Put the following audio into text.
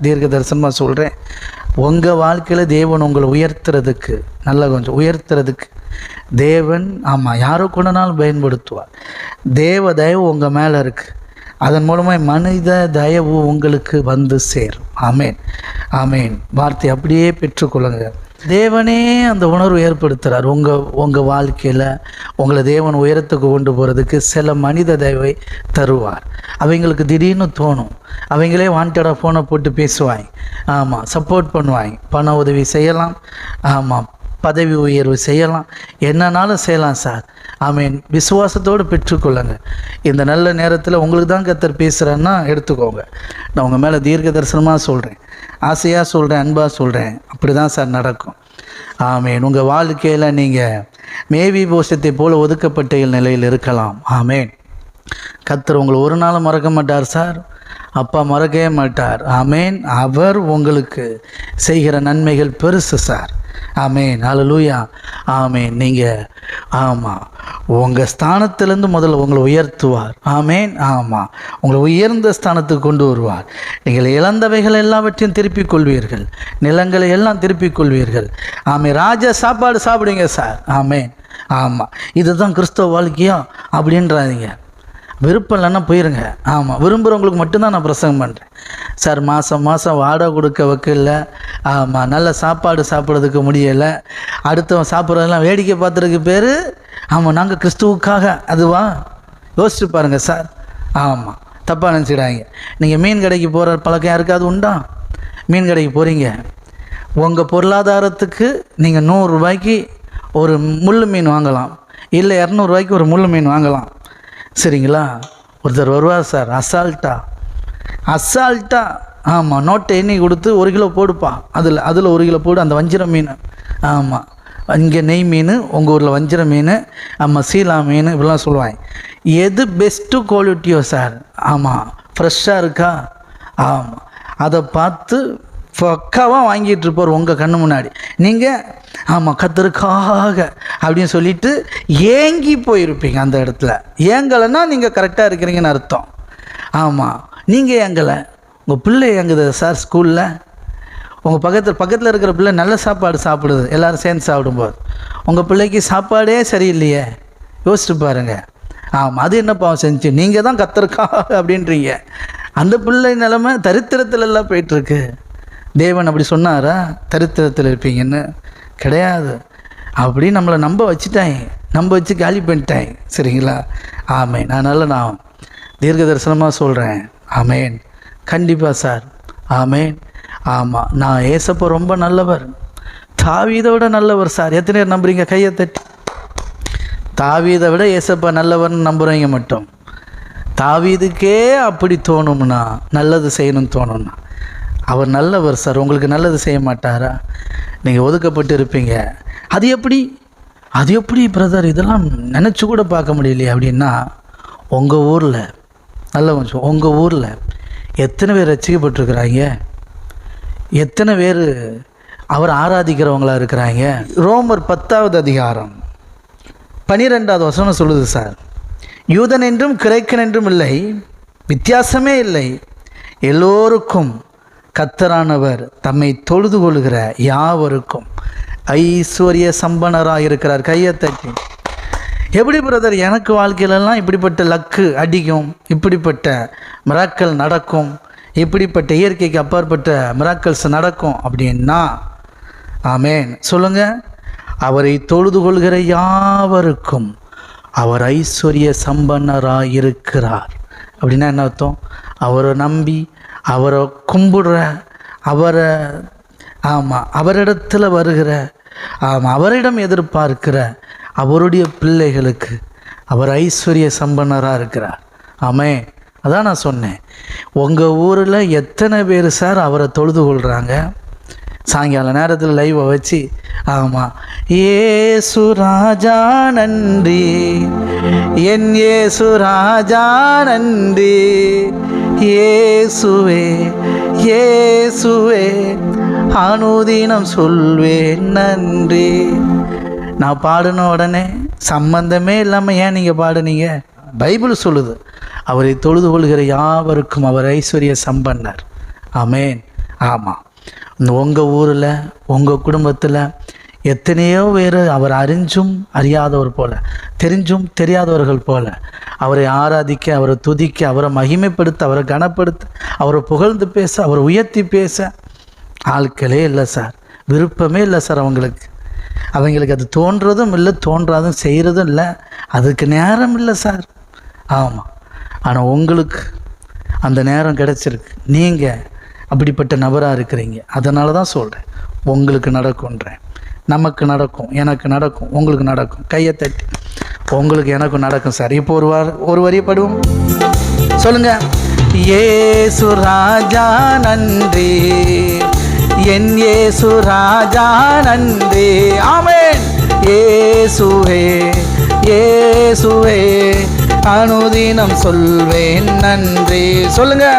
தீர்க்க தரிசனமாக சொல்கிறேன் உங்கள் வாழ்க்கையில் தேவன் உங்களை உயர்த்துறதுக்கு நல்லா கொஞ்சம் உயர்த்துறதுக்கு தேவன் ஆமாம் யாரோ கொண்டனாலும் பயன்படுத்துவார். தேவ தயவு உங்கள் மேலே இருக்குது அதன் மூலமாக மனித தயவு உங்களுக்கு வந்து சேரும். ஆமேன். ஆமேன். வார்த்தை அப்படியே பெற்றுக்கொள்ளுங்கள் தேவனே அந்த உணர்வு ஏற்படுத்துகிறார் உங்கள் உங்கள் வாழ்க்கையில் உங்களை தேவன் உயரத்துக்கு கொண்டு போகிறதுக்கு சில மனித தயவை தருவார். அவங்களுக்கு திடீர்னு தோணும். அவங்களே வாண்டடாக ஃபோனை போட்டு பேசுவாங்க. ஆமாம் சப்போர்ட் பண்ணுவாங்க. பண உதவி செய்யலாம். ஆமாம் பதவி உயர்வு செய்யலாம். என்னன்னாலும் செய்யலாம் சார். ஆமீன். விசுவாசத்தோடு பெற்றுக்கொள்ளுங்க. இந்த நல்ல நேரத்தில் உங்களுக்கு தான் கத்தர் பேசுகிறேன்னா எடுத்துக்கோங்க. நான் உங்கள் மேலே தீர்க்க தரிசனமாக சொல்கிறேன் ஆசையாக சொல்கிறேன் அன்பாக சொல்கிறேன் அப்படி தான் சார் நடக்கும். ஆமேன். உங்கள் வாழ்க்கையில் நீங்கள் மேவி போஷத்தை போல் ஒதுக்கப்பட்ட நிலையில் இருக்கலாம். ஆமேன். கத்தர் உங்களை ஒரு நாளும் மறக்க மாட்டார் சார். அப்பா மறக்கவே மாட்டார். ஆமேன். அவர் உங்களுக்கு செய்கிற நன்மைகள் பெருசு சார். ஆமேன். லூயா ஆமேன். நீங்கள் ஆமாம் உங்கள் ஸ்தானத்திலேருந்து முதல்ல உங்களை உயர்த்துவார். ஆமேன். ஆமாம் உங்களை உயர்ந்த ஸ்தானத்துக்கு கொண்டு வருவார். நீங்கள் இழந்தவைகள் எல்லாவற்றையும் திருப்பிக் கொள்வீர்கள். நிலங்களை எல்லாம் திருப்பிக் கொள்வீர்கள். ஆமே ராஜ சாப்பாடு சாப்பிடுங்க சார். ஆமேன். ஆமாம் இதுதான் கிறிஸ்தவ வாழ்க்கையா? அப்படின்றாதீங்க. விருப்பம் இல்லைன்னா போயிருங்க. ஆமாம் விரும்புகிறவங்களுக்கு மட்டும்தான் நான் பிரசங்கம் பண்ணுறேன் சார் மாதம் மாதம் வாடகை கொடுக்க வைக்கல ஆமாம் நல்ல சாப்பாடு சாப்பிட்றதுக்கு முடியலை. அடுத்தவன் சாப்பிட்றதெல்லாம் வேடிக்கை பார்த்துறதுக்கு பேர் ஆமாம் நாங்கள் கிறிஸ்துவுக்காக அதுவா? யோசிச்சு பாருங்கள் சார். ஆமாம் தப்பாக நினச்சிக்கிறாங்க நீங்கள் மீன் கடைக்கு போகிற பழக்கம் யாருக்காவது உண்டா? மீன் கடைக்கு போகிறீங்க உங்கள் பொருளாதாரத்துக்கு நீங்கள் நூறுரூபாய்க்கு ஒரு முள் மீன் வாங்கலாம். இல்லை இரநூறுவாய்க்கு ஒரு முள் மீன் வாங்கலாம். சரிங்களா? ஒருத்தர் வருவார் சார். அசால்ட்டா. அசால்ட்டா. ஆமாம் நோட்டை எண்ணெய் கொடுத்து ஒரு கிலோ போடுப்பா. அதில் அதில் ஒரு கிலோ போடு அந்த வஞ்சிர மீன். ஆமாம் இங்கே நெய் மீன் உங்கள் ஊரில் வஞ்சிர மீன் ஆமாம் சீலா மீன் இப்படிலாம் சொல்லுவாங்க. எது பெஸ்ட்டு குவாலிட்டியோ சார் ஆமாம் ஃப்ரெஷ்ஷாக இருக்கா? ஆமாம் அதை பார்த்து பக்காவாக வாங்கிட்டு இருப்பார் உங்கள் கண்ணு முன்னாடி. நீங்கள் ஆமாம் கத்தருக்காக அப்படின்னு சொல்லிட்டு ஏங்கி போயிருப்பீங்க அந்த இடத்துல. ஏங்கலைன்னா நீங்கள் கரெக்டாக இருக்கிறீங்கன்னு அர்த்தம். ஆமாம் நீங்கள் ஏங்கலை. உங்கள் பிள்ளை எங்குது சார் ஸ்கூலில் உங்கள் பக்கத்தில் பக்கத்தில் இருக்கிற பிள்ளை நல்ல சாப்பாடு சாப்பிடுது. எல்லோரும் சேர்ந்து சாப்பிடும்போது. உங்கள் பிள்ளைக்கு சாப்பாடே சரியில்லையே. யோசிச்சு பாருங்க. ஆமாம் அது என்ன பாவம் செஞ்சு? நீங்கள் தான் கத்திருக்கா அப்படின்றீங்க. அந்த பிள்ளை நிலமை தரித்திரத்தில் எல்லாம் போயிட்டுருக்கு. தேவன் அப்படி சொன்னாரா? தரித்திரத்தில் இருப்பீங்கன்னு கிடையாது. அப்படி நம்மளை நம்ப வச்சுட்டாங்க நம்ப வச்சு காலி பண்ணிட்டாங்க சரிங்களா? ஆமேன். அதனால் நான் தீர்க்க தரிசனமாக சொல்கிறேன் ஆமேன். கண்டிப்பாக சார். ஆமேன். ஆமாம் நான் ஏசப்போ ரொம்ப நல்லவர். தாவீதை விட நல்லவர் சார். எத்தனை பேர் நம்புறீங்க? கையை தட்டி. தாவீதை விட ஏசப்பா நல்லவர்னு நம்புகிறவங்க மட்டும். தாவீதுக்கே அப்படி தோணும்னா நல்லது செய்யணும்னு தோணும்னா அவர் நல்லவர் சார். உங்களுக்கு நல்லது செய்ய மாட்டாரா? நீங்கள் ஒதுக்கப்பட்டு இருப்பீங்க. அது எப்படி? அது எப்படி பிரதர் இதெல்லாம் நினச்சி கூட பார்க்க முடியலையே அப்படின்னா உங்கள் ஊரில் நல்ல கொஞ்சம் உங்கள் ஊரில் எத்தனை பேர் ரசிக்கப்பட்டிருக்கிறாங்க? எத்தனை பேர் அவர் ஆராதிக்கிறவங்களா இருக்கிறாங்க? ரோமர் பத்தாவது அதிகாரம் பனிரெண்டாவது வசனம் சொல்லுது சார். யூதன் என்றும் கிரேக்கன் என்றும் இல்லை வித்தியாசமே இல்லை. எல்லோருக்கும் கத்தரானவர் தம்மை தொழுது கொள்கிற யாவருக்கும் ஐஸ்வர்ய சம்பனராக இருக்கிறார் கையை தட்டி. எப்படி பிரதர் எனக்கு வாழ்க்கையிலலாம் இப்படிப்பட்ட லக்கு அடிக்கும் இப்படிப்பட்ட மிராக்கள் நடக்கும். இப்படிப்பட்ட இயற்கைக்கு அப்பாற்பட்ட மிராக்கல்ஸ் நடக்கும் அப்படின்னா ஆமேன். சொல்லுங்க. அவரை தொழுது கொள்கிற யாவருக்கும் அவர் ஐஸ்வர்ய சம்பன்னராக இருக்கிறார் அப்படின்னா என்ன அர்த்தம்? அவரை நம்பி அவரை கும்பிடுற அவரை ஆமாம் அவரிடத்தில் வருகிற ஆமாம் அவரிடம் எதிர்பார்க்கிற அவருடைய பிள்ளைகளுக்கு அவர் ஐஸ்வர்ய சம்பன்னராக இருக்கிறார் ஆமே அதான் நான் சொன்னேன். உங்கள் ஊரில் எத்தனை பேர் சார் அவரை தொழுது கொள்கிறாங்க சாயங்கால நேரத்தில் லைவை வச்சு ஆமாம் ஏசு ராஜா நன்றி. என் ஏசு ராஜா நன்றி. ஏசுவே ஏசுவே அனுதினம் சொல்வேன் நன்றி. நான் பாடின உடனே சம்பந்தமே இல்லாமல் ஏன் நீங்கள் பாடுனீங்க? பைபிள் சொல்லுது. அவரை தொழுது கொள்கிற யாவருக்கும் அவர் ஐஸ்வர்ய சம்பன்னர். ஆமேன். ஆமாம் இந்த உங்கள் ஊரில் உங்கள் குடும்பத்தில் எத்தனையோ பேர் அவர் அறிஞ்சும் அறியாதவர் போல தெரிஞ்சும் தெரியாதவர்கள் போல அவரை ஆராதிக்க அவரை துதிக்க அவரை மகிமைப்படுத்த அவரை கனப்படுத்த அவரை புகழ்ந்து பேச அவரை உயர்த்தி பேச ஆட்களே இல்லை சார். விருப்பமே இல்லை சார் அவங்களுக்கு. அவங்களுக்கு அது தோன்றதும் இல்லை தோன்றாதும் செய்கிறதும் இல்லை. அதுக்கு நேரம் இல்லை சார். ஆமாம் ஆனால் உங்களுக்கு அந்த நேரம் கிடச்சிருக்கு. நீங்கள் அப்படிப்பட்ட நபராக இருக்கிறீங்க. அதனால தான் சொல்கிறேன் உங்களுக்கு நடக்கும்ன்றேன். நமக்கு நடக்கும் எனக்கு நடக்கும் உங்களுக்கு நடக்கும். கையை தட்டி. உங்களுக்கு எனக்கும் நடக்கும் சார். இப்போ ஒரு வார ஒரு வரி படுவோம். சொல்லுங்கள் ஏசு ராஜா நன்றி. என் ஏசு ராஜா நன்றி. ஆமென். ஏசுவே ஏசுவே. அனுதினம் சொல்வேன் நன்றி. சொல்லுங்க.